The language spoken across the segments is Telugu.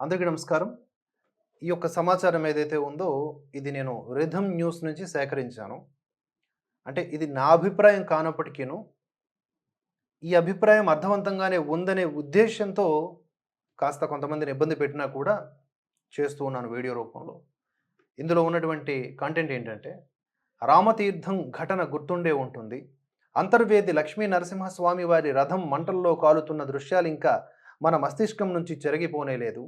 అందరికీ నమస్కారం. ఈ యొక్క సమాచారం ఏదైతే ఉందో ఇది నేను రిథమ్ న్యూస్ నుంచి సేకరించాను. అంటే ఇది నా అభిప్రాయం కానప్పటికీను ఈ అభిప్రాయం అర్థవంతంగానే ఉందనే ఉద్దేశంతో కాస్త కొంతమందిని ఇబ్బంది పెట్టినా కూడా చేస్తూ ఉన్నాను వీడియో రూపంలో. ఇందులో ఉన్నటువంటి కంటెంట్ ఏంటంటే రామతీర్థం ఘటన గుర్తుండే ఉంటుంది. అంతర్వేది లక్ష్మీ నరసింహస్వామి వారి రథం మంటల్లో కాలుతున్న దృశ్యాలు ఇంకా మన మస్తిష్కం నుంచి జరిగిపోనే లేదు.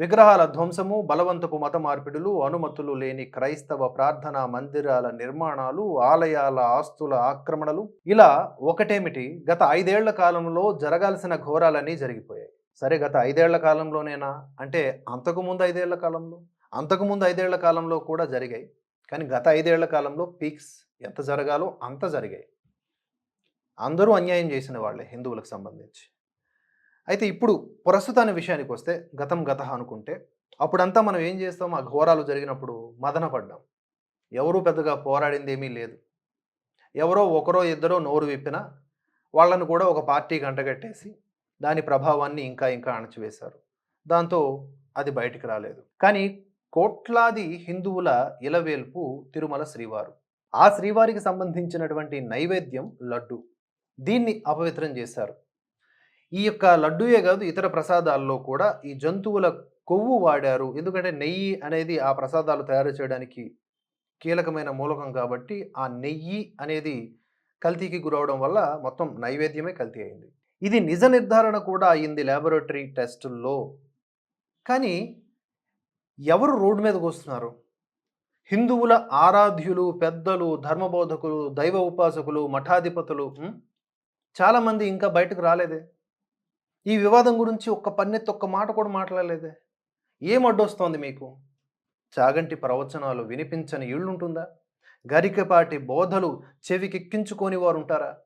విగ్రహాల ధ్వంసము బలవంతపు మత మార్పిడులు అనుమతులు లేని క్రైస్తవ ప్రార్థనా మందిరాల నిర్మాణాలు ఆలయాల ఆస్తుల ఆక్రమణలు. ఇలా ఒకటేమిటి? గత ఐదేళ్ళ కాలంలో జరగాల్సిన ఘోరాలన్నీ జరిగిపోయాయి. సరే గత ఐదేళ్ళ కాలంలోనేనా? అంటే అంతకుముందు ఐదేళ్ళ కాలంలో? అంతకుముందు ఐదేళ్ళ కాలంలో కూడా జరిగాయి. కానీ గత ఐదేళ్ళ కాలంలో పీక్స్ ఎంత జరగాలో అంత జరిగాయి. అందరూ అన్యాయం చేసిన వాళ్ళే హిందువులకు సంబంధించి. అయితే ఇప్పుడు ప్రస్తుతాన్ని విషయానికి వస్తే గతం గత అనుకుంటే అప్పుడంతా మనం ఏం చేస్తాం? ఆ ఘోరాలు జరిగినప్పుడు మదన పడ్డాం ఎవరూ పెద్దగా పోరాడింది ఏమీ లేదు. ఎవరో ఒకరో ఇద్దరో నోరు విప్పినా వాళ్ళను కూడా ఒక పార్టీ గంటగట్టేసి దాని ప్రభావాన్ని ఇంకా ఇంకా అణచివేశారు. దాంతో అది బయటికి రాలేదు. కానీ కోట్లాది హిందువుల ఇలవేల్పు తిరుమల శ్రీవారు. ఆ శ్రీవారికి సంబంధించినటువంటి నైవేద్యం లడ్డు. దీన్ని అపవిత్రం చేశారు. ఈ యొక్క లడ్డూయే కాదు ఇతర ప్రసాదాల్లో కూడా ఈ జంతువుల కొవ్వు వాడారు. ఎందుకంటే నెయ్యి అనేది ఆ ప్రసాదాలు తయారు చేయడానికి కీలకమైన మూలకం కాబట్టి ఆ నెయ్యి అనేది కల్తీకి గురవడం వల్ల మొత్తం నైవేద్యమే కల్తీ అయింది. ఇది నిజ నిర్ధారణ కూడా అయింది ల్యాబొరేటరీ టెస్టుల్లో. కానీ ఎవరు రోడ్డు మీదకి వస్తున్నారు? హిందువుల ఆరాధ్యులు పెద్దలు ధర్మబోధకులు దైవ ఉపాసకులు మఠాధిపతులు చాలామంది ఇంకా బయటకు రాలేదే? ఈ వివాదం గురించి ఒక్క పన్నెత్తి ఒక్క మాట కూడా మాట్లాడలేదే. ఏం అడ్డొస్తోంది మీకు? చాగంటి ప్రవచనాలు వినిపించని ఇళ్ళుంటుందా? గరికపాటి బోధలు చెవికెక్కించుకొని వారు ఉంటారా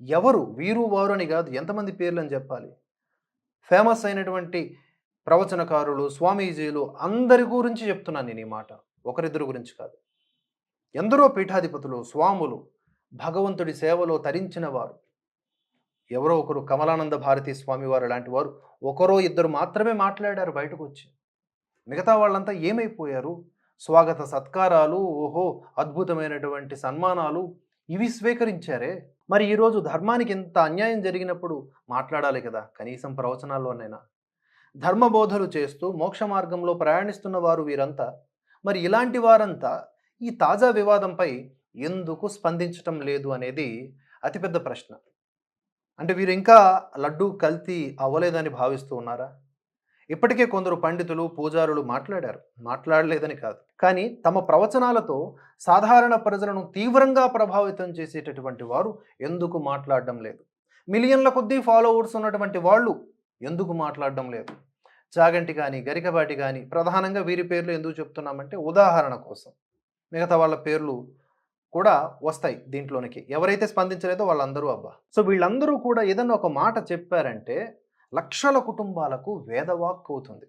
ఎవరు? వీరు వారు అని కాదు ఎంతమంది పేర్లు అని చెప్పాలి? ఫేమస్ అయినటువంటి ప్రవచనకారులు స్వామీజీలు అందరి గురించి చెప్తున్నాను నేను ఈ మాట. ఒకరిద్దరు గురించి కాదు. ఎందరో పీఠాధిపతులు స్వాములు భగవంతుడి సేవలో తరించిన వారు ఎవరో ఒకరు కమలానంద భారతీ స్వామి వారు లాంటి వారు ఒకరో ఇద్దరు మాత్రమే మాట్లాడారు బయటకు వచ్చి మిగతా వాళ్ళంతా ఏమైపోయారు? స్వాగత సత్కారాలు ఓహో అద్భుతమైనటువంటి సన్మానాలు ఇవి స్వీకరించారే. మరి ఈరోజు ధర్మానికి ఇంత అన్యాయం జరిగినప్పుడు మాట్లాడాలి కదా కనీసం ప్రవచనాల్లోనైనా. ధర్మబోధలు చేస్తూ మోక్ష మార్గంలో ప్రయాణిస్తున్న వారు వీరంతా మరి ఇలాంటి వారంతా ఈ తాజా వివాదంపై ఎందుకు స్పందించటం లేదు అనేది అతిపెద్ద ప్రశ్న. అంటే వీరు ఇంకా లడ్డు కల్తీ అవ్వలేదని భావిస్తూ ఉన్నారా? ఇప్పటికే కొందరు పండితులు పూజారులు మాట్లాడారు. మాట్లాడలేదని కాదు. కానీ తమ ప్రవచనాలతో సాధారణ ప్రజలను తీవ్రంగా ప్రభావితం చేసేటటువంటి వారు ఎందుకు మాట్లాడడం లేదు? మిలియన్ల కొద్దీ ఫాలోవర్స్ ఉన్నటువంటి వాళ్ళు ఎందుకు మాట్లాడడం లేదు? చాగంటి కానీ గరికబాటి కానీ ప్రధానంగా వీరి పేర్లు ఎందుకు చెప్తున్నామంటే ఉదాహరణ కోసం. మిగతా వాళ్ళ పేర్లు కూడా వస్తాయి దీంట్లోనికి. ఎవరైతే స్పందించలేదో వాళ్ళందరూ అబ్బా. సో వీళ్ళందరూ కూడా ఏదన్నా ఒక మాట చెప్పారంటే లక్షల కుటుంబాలకు వేదవాక్ అవుతుంది.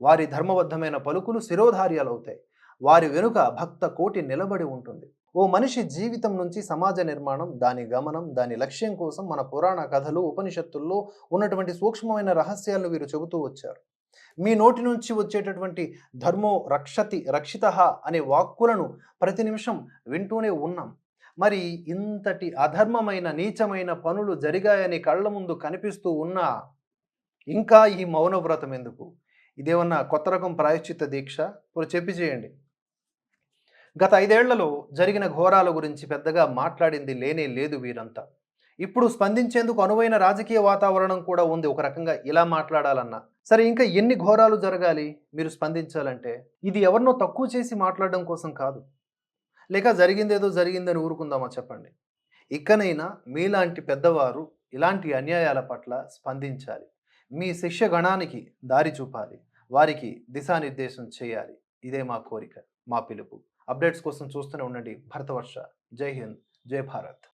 వారి ధర్మబద్ధమైన పలుకులు శిరోధార్యాలు అవుతాయి. వారి వెనుక భక్త కోటి నిలబడి ఉంటుంది. ఓ మనిషి జీవితం నుంచి సమాజ నిర్మాణం దాని గమనం దాని లక్ష్యం కోసం మన పురాణ కథలు ఉపనిషత్తుల్లో ఉన్నటువంటి సూక్ష్మమైన రహస్యాలను వీరు చెబుతూ వచ్చారు. మీ నోటి నుంచి వచ్చేటటువంటి ధర్మో రక్షతి రక్షిత అనే వాక్కులను ప్రతి నిమిషం వింటూనే ఉన్నాం. మరి ఇంతటి అధర్మమైన నీచమైన పనులు జరిగాయని కళ్ళ ముందు కనిపిస్తూ ఉన్నా ఇంకా ఈ మౌనవ్రతం ఎందుకు? ఇదేమన్నా కొత్త రకం ప్రాయశ్చిత్త దీక్ష? ఇప్పుడు చెప్పి చేయండి. గత ఐదేళ్ళలో జరిగిన ఘోరాల గురించి పెద్దగా మాట్లాడింది లేనే లేదు వీరంతా. ఇప్పుడు స్పందించేందుకు అనువైన రాజకీయ వాతావరణం కూడా ఉంది. ఒక రకంగా ఇలా మాట్లాడాలన్నా. సరే ఇంకా ఎన్ని ఘోరాలు జరగాలి మీరు స్పందించాలంటే? ఇది ఎవరినో తక్కువ చేసి మాట్లాడడం కోసం కాదు. లేక జరిగిందేదో జరిగిందని ఊరుకుందామా చెప్పండి? ఇకనైనా మీలాంటి పెద్దవారు ఇలాంటి అన్యాయాల పట్ల స్పందించాలి. మీ శిష్య గణానికి దారి చూపాలి. వారికి దిశానిర్దేశం చేయాలి. ఇదే మా కోరిక మా పిలుపు. అప్డేట్స్ కోసం చూస్తూనే ఉండండి. భరతవర్ష. జై హింద్. జై భారత్.